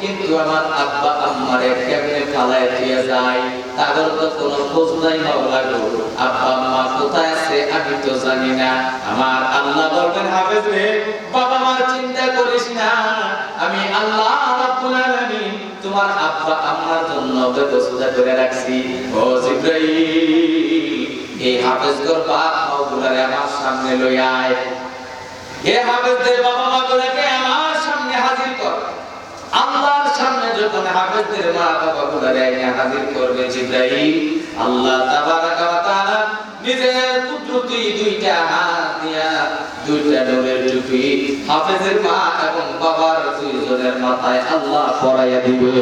কিন্তু আমার আব্বা আম্মারে দিয়ে যায়, তাদের তো কোনো খোঁজ নাই গো আব্বা আম্মা কোথায় আছে আমি তো জানি না। আমার আল্লাহ বলবেন, হাফেজ রে, বাবা মার চিন্তা করিস না। আমি আল্লাহ রাব্বুল আলামিন তোমার আব্বা আম্মার জন্য ব্যবস্থা করে রাখছি। ও জিব্রাইল এই বাপ আমার সামনে লই আয়। হে হাফেজদের বাবা মা গুলাকে আমার সামনে হাজির কর আল্লাহর সামনে মা বাবা এনে হাজির করবে আল্লাহ ওয়া তাআলা নিজের কুদরতি দুইটা হাত দিয়া দুইটা নূরের টুপি হাফেজের মা এবং বাবার দুইজনের মাথায় আল্লাহ পরাইয়া দিবে।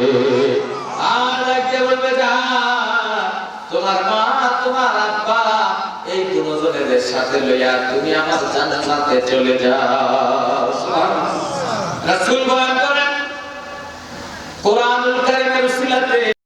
আর বলবে, যা, তোমার মা, তোমার আব্বা, এই দুজনের সাথে লইয়া তুমি আমার জান্নাতে চলে যাও। রাসূল বয়ান কারীম